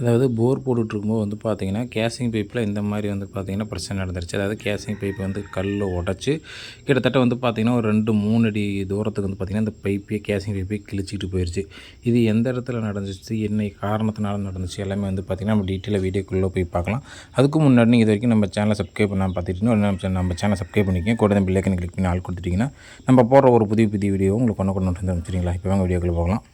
அதாவது போர் போட்டுட்ருக்கும்போது வந்து பார்த்தீங்கன்னா கேசிங் பைப்பில் இந்த மாதிரி வந்து பார்த்தீங்கன்னா பிரச்சனை நடந்துருச்சு. அதாவது கேசிங் பைப் வந்து கல் உடச்சி கிட்டத்தட்ட வந்து பார்த்தீங்கன்னா ஒரு ரெண்டு மூணு அடி தூரத்துக்கு வந்து பார்த்திங்கன்னா இந்த பைப்பே கேசிங் பைப்பே கிழிச்சிட்டு போயிடுச்சு இது எந்த இடத்துல நடந்துச்சு என்ன காரணத்தினால நடந்துச்சு எல்லாமே வந்து பார்த்திங்கன்னா நம்ம டீட்டெயிலாக வீடியோக்குள்ளே போய் பார்க்கலாம். அதுக்கு முன்னாடி நீங்கள் இது வரைக்கும் நம்ம சேனலை சப்ஸ்கிரைப் பண்ணாமல் பார்த்துட்டிங்கன்னா நம்ம சேனலை சப்ஸ்கிரைப் பண்ணிக்கோங்க. கூட தான் பில்லைக்கன் கிளிக் பண்ணி ஆள் கொடுத்துட்டிங்கன்னா நம்ம போடுற ஒரு புதிய புதிய வீடியோ உங்களுக்கு கொண்டு கொண்டு வந்து சரிங்களா இப்போ வாங்க வீடியோக்குள்ளே போகலாம்.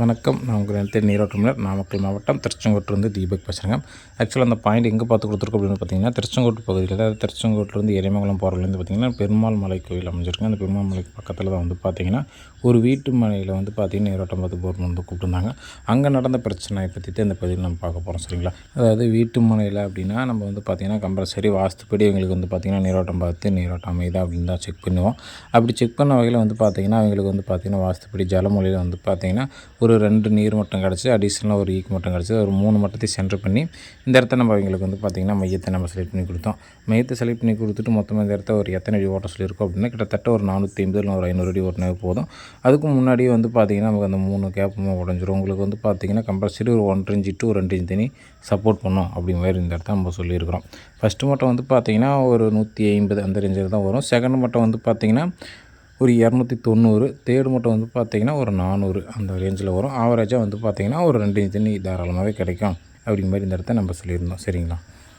வணக்கம். நான் உங்கள் நேரத்தை நீரோட்டமிழர் நாமக்கல் மாவட்டம் திருச்செங்கோட்டிலிருந்து தீபக் பேசுகிறேங்க ஆக்சுவலாக அந்த பாயிண்ட் எங்கே பார்த்து கொடுத்துருக்கோம் அப்படின்னு பார்த்தீங்கன்னா திருச்செங்கோட்டு பகுதியில் அதாவது திருச்செங்கோட்டிலிருந்து எரிமங்கலம் போகிறதுலேருந்து பார்த்திங்கன்னா பெருமாள் மலை கோயில் அமைஞ்சிருக்கு அந்த பெருமாள் மலைக்கு பக்கத்தில் தான் வந்து பார்த்திங்கன்னா ஒரு வீட்டு மலையில் வந்து பார்த்திங்கன்னா நீரோட்டம் பார்த்து போர்னு வந்து கூப்பிட்டுருந்தாங்க. அங்கே நடந்த பிரச்சனை பற்றி தான் இந்த பகுதியில் நம்ம பார்க்க போகிறோம் சரிங்களா? அதாவது வீட்டு மலையில் அப்படின்னா நம்ம வந்து பார்த்திங்கன்னா கம்பல்சரி வாஸ்துப்படி எங்களுக்கு வந்து பார்த்திங்கன்னா நீரோட்டம் பார்த்து நீரோட்டம் அமைதா அப்படின்னு தான் செக் பண்ணுவோம். அப்படி செக் பண்ண வகையில் வந்து பார்த்திங்கன்னா அவங்களுக்கு வந்து பார்த்திங்கன்னா வாஸ்துப்படி ஜலமொழியில் வந்து பார்த்திங்கன்னா ஒரு ரெண்டு நீர் மட்டம் கிடச்சி அடிஷ்னலாக ஒரு ஈக்கு மட்டம் கிடச்சி ஒரு மூணு மட்டத்தை சென்டர் பண்ணி இந்த இடத்த நம்ம அவங்களுக்கு வந்து பார்த்திங்கன்னா மையத்தை நம்ம செலக்ட் பண்ணி கொடுத்தோம். மையத்தை செலக்ட் பண்ணி கொடுத்துட்டு மொத்தமாக இந்த இடத்த ஒரு எத்தனை அடி ஓட்ட சொல்லியிருக்கோம் அப்படின்னா கிட்டத்தட்ட ஒரு நானூற்றி ஐம்பது இல்லை ஒரு ஐநூறு அடி ஓட்டினா போதும். அதுக்கு முன்னாடியே வந்து பார்த்திங்கன்னா நமக்கு அந்த மூணு கேப்புமே உடஞ்சிரும். உங்களுக்கு வந்து பார்த்திங்கன்னா கம்பல்சரி ஒரு ஒன்றரை இன்ச்சு டு ரெண்டு இன்ச்சு தண்ணி சப்போர்ட் பண்ணும் அப்படி மாதிரி இந்த இடத்த நம்ம சொல்லியிருக்கிறோம். ஃபஸ்ட்டு மட்டம் வந்து பார்த்திங்கன்னா ஒரு நூற்றி ஐம்பது அந்த ரேஞ்சில் தான் வரும். செகண்ட் மட்டம் வந்து பார்த்திங்கன்னா ஒரு இரநூத்தி தொண்ணூறு தேர்டு மட்டும் வந்து பார்த்திங்கன்னா ஒரு நானூறு அந்த ரேஞ்சில் வரும். ஆவரேஜாக வந்து பார்த்திங்கன்னா ஒரு ரெண்டு தண்ணி தாராளமாகவே கிடைக்கும் அப்படிங்கிற மாதிரி இந்த இடத்த நம்ம சொல்லியிருந்தோம். சரிங்களா?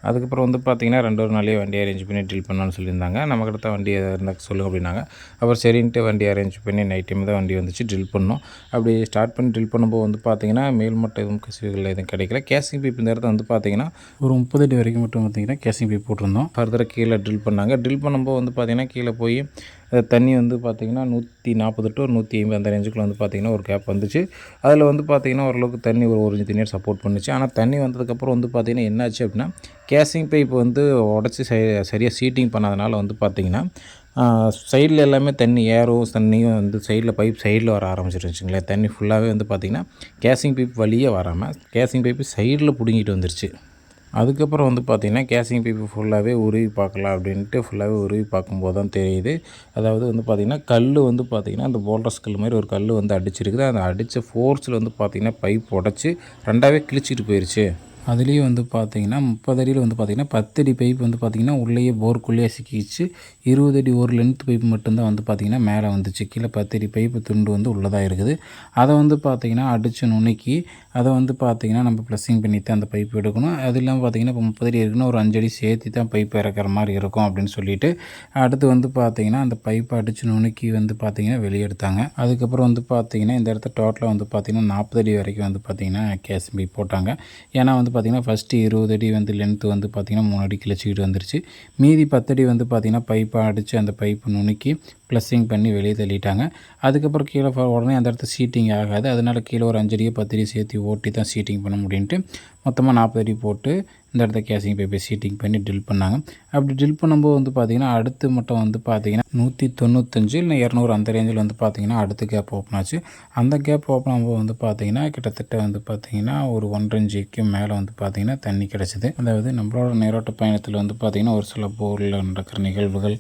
அதுக்கப்புறம் வந்து பார்த்திங்கன்னா ரெண்டு ஒரு நாளே வண்டி அரேஞ்ச் பண்ணி ட்ரில் பண்ணலாம்னு சொல்லியிருந்தாங்க. நம்மக்கிட்ட தான் வண்டி இருந்தால் சொல்லுங்கள் அப்படின்னாங்க. அப்புறம் சரின்ட்டு வண்டி அரேஞ்ச் பண்ணி நைட் டைம் தான் வண்டி வந்துச்சு ட்ரில் பண்ணோம். அப்படி ஸ்டார்ட் பண்ணி ட்ரில் பண்ணும்போது வந்து பார்த்திங்கன்னா மேல்மட்டம் எதுவும் கசிவுகள் எதுவும் கிடைக்கல. கேசிங் பைப் இந்த இடத்த வந்து பார்த்திங்கன்னா ஒரு முப்பது அடி வரைக்கும் மட்டும் பார்த்திங்கன்னா கேசிங் பைப் போட்டிருந்தோம். ஃபர்தராக கீழே ட்ரில் பண்ணாங்க. ட்ரில் பண்ணும்போது வந்து பார்த்திங்கன்னா கீழே போய் தண்ணி வந்து பார்த்திங்கன்னா நூற்றி நாற்பது டு நூற்றி ஐம்பது அந்த ரேஞ்சுக்குள்ள வந்து பார்த்திங்கன்னா ஒரு கேப் வந்துச்சு. அதில் வந்து பார்த்திங்கன்னா ஓரளவுக்கு தண்ணி ஒரு ஒரு தண்ணியாக சப்போர்ட் பண்ணுச்சு. ஆனால் தண்ணி வந்ததுக்கப்புறம் வந்து பார்த்திங்கன்னா என்னாச்சு அப்படின்னா கேசிங் பைப் வந்து உடச்சி சரியாக சீட்டிங் பண்ணாதனால வந்து பார்த்திங்கன்னா சைடில் எல்லாமே தண்ணி ஏரும் தண்ணியும் வந்து சைடில் பைப் சைடில் வர ஆரம்பிச்சிருச்சுங்களேன் தண்ணி ஃபுல்லாகவே வந்து பார்த்திங்கன்னா கேசிங் பைப் வழியே வராமல் கேசிங் பைப்பு சைடில் பிடுங்கிட்டு வந்துருச்சு. அதுக்கப்புறம் வந்து பார்த்திங்கன்னா கேசிங் பீப்பு ஃபுல்லாகவே உருவி பார்க்கலாம் அப்படின்ட்டு ஃபுல்லாகவே உருவி பார்க்கும்போது தான் தெரியுது. அதாவது வந்து பார்த்திங்கன்னா கல் வந்து பார்த்திங்கன்னா அந்த போல்டர்ஸ் கல் மாதிரி ஒரு கல் வந்து அடிச்சிருக்குது. அந்த அடித்த ஃபோர்ஸில் வந்து பார்த்திங்கன்னா பைப் உடச்சி ரெண்டாவே கிழிச்சிட்டு போயிடுச்சு அதுலேயும் வந்து பார்த்திங்கன்னா முப்பது அடியில் வந்து பார்த்திங்கன்னா பத்தடி பைப் வந்து பார்த்திங்கன்னா உள்ளேயே போர்க்குள்ளேயே சிக்கிச்சு இருபது அடி ஒரு லென்த் பைப் மட்டும்தான் வந்து பார்த்திங்கன்னா மேலே வந்துச்சு கீழே பத்தடி பைப்பு துண்டு வந்து உள்ளதாக இருக்குது அதை வந்து பார்த்திங்கன்னா அடித்து நுணுக்கி அதை வந்து பார்த்திங்கன்னா நம்ம ப்ளஸ்ஸிங் பண்ணி தான் அந்த பைப் எடுக்கணும் அது இல்லாமல் பார்த்திங்கன்னா இப்போ முப்பது அடி இருக்குன்னா ஒரு அஞ்சடி சேர்த்து தான் பைப் இறக்குற மாதிரி இருக்கும் அப்படின்னு சொல்லிட்டு அடுத்து வந்து பார்த்திங்கன்னா அந்த பைப்பை அடித்து நுணுக்கி வந்து பார்த்திங்கன்னா வெளியே எடுத்தாங்க அதுக்கப்புறம் வந்து பார்த்திங்கன்னா இந்த இடத்த டோட்டலாக வந்து பார்த்திங்கன்னா நாற்பது அடி வரைக்கும் வந்து பார்த்திங்கன்னா கேஸ் பைப் போட்டாங்க ஏன்னா வந்து பார்த்திங்கன்னா ஃபஸ்ட்டு இருபது அடி வந்து லென்த்து வந்து பார்த்திங்கன்னா மூணு அடி கிழிச்சிக்கிட்டு வந்துருச்சு. மீதி பத்தடி வந்து பார்த்திங்கன்னா பைப்பை அடித்து அந்த பைப்பு நுணுக்கி ப்ளஸ்ஸிங் பண்ணி வெளியே தள்ளிட்டாங்க. அதுக்கப்புறம் கீழே உடனே அந்த இடத்துல சீட்டிங் ஆகாது. அதனால் கீழே ஒரு அஞ்சடியோ பத்தடியோ சேர்த்து ஓட்டி தான் சீட்டிங் பண்ண முடியுன்ட்டு மொத்தமாக நாற்பது அடி போட்டு இந்த இடத்த கேசிங் பேப்பர் சீட்டிங் பண்ணி ட்ரில் பண்ணாங்க. அப்படி ட்ரில் பண்ணும்போது வந்து பார்த்திங்கன்னா அடுத்து மட்டும் வந்து பார்த்திங்கன்னா நூற்றி தொண்ணூத்தஞ்சு இல்லை இரநூறு அந்த ரேஞ்சில் வந்து பார்த்திங்கன்னா அடுத்த கேப் ஓப்பன் ஆச்சு. அந்த கேப் ஓப்பன் ஆகும்போது வந்து பார்த்திங்கன்னா கிட்டத்தட்ட வந்து பார்த்திங்கன்னா ஒரு ஒன்றரை மேலே வந்து பார்த்திங்கன்னா தண்ணி கிடச்சிது. அதாவது நம்மளோட நேரோட்ட பயணத்தில் வந்து பார்த்திங்கன்னா ஒரு சில போரில் நடக்கிற நிகழ்வுகள்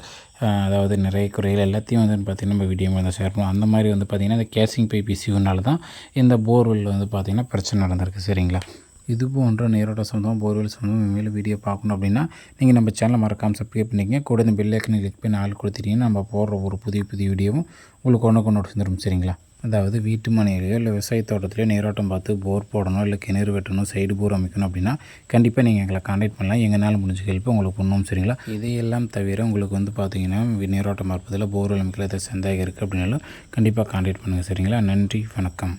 அதாவது நிறைய குறைகள் எல்லாத்தையும் வந்து பார்த்திங்கன்னா நம்ம வீடியோ வந்து ஷேர் பண்ணுவோம். அந்த மாதிரி வந்து பார்த்திங்கன்னா இந்த கேசிங் பைப் இஷ்யூனால தான் இந்த போர்வெல் வந்து பார்த்திங்கன்னா பிரச்சனை நடந்திருக்கு. சரிங்களா? இது போன்ற நேரோட சொந்தம் போர்வெல் சொந்தம் இனிமேல் வீடியோ பார்க்கணும் அப்படின்னா நீங்கள் நம்ம சேனலை மறக்காமல் சப்ஸ்கிரைப் பண்ணிக்கங்க. கூட இந்த பெல்லைக்கனை கிளிக் பண்ணி ஆள் கொடுத்துட்டீங்கன்னா நம்ம போடுற ஒரு புதிய புதிய வீடியோவும் உங்களுக்கு ஒன்று கொண்டு வந்துடும் சரிங்களா? அதாவது வீட்டு மனையிலையோ இல்லை விவசாய தோட்டத்திலையோ நீரோட்டம் பார்த்து போர் போடணும் இல்லை கிணறு வெட்டணும் சைடு போர் அமைக்கணும் அப்படின்னா கண்டிப்பாக நீங்கள் எங்களை காண்டாக்ட் பண்ணலாம். எங்களால் முடிஞ்ச ஹெல்ப் உங்களுக்கு பண்ணணும் சரிங்களா? இதையெல்லாம் தவிர உங்களுக்கு வந்து பார்த்தீங்கன்னா நீரோட்டம் பார்ப்பதில் போர் அமைக்கல ஏதாவது சந்தேகம் இருக்குது அப்படின்னாலும் கண்டிப்பாக காண்டாக்ட் பண்ணுங்கள் சரிங்களா? நன்றி வணக்கம்.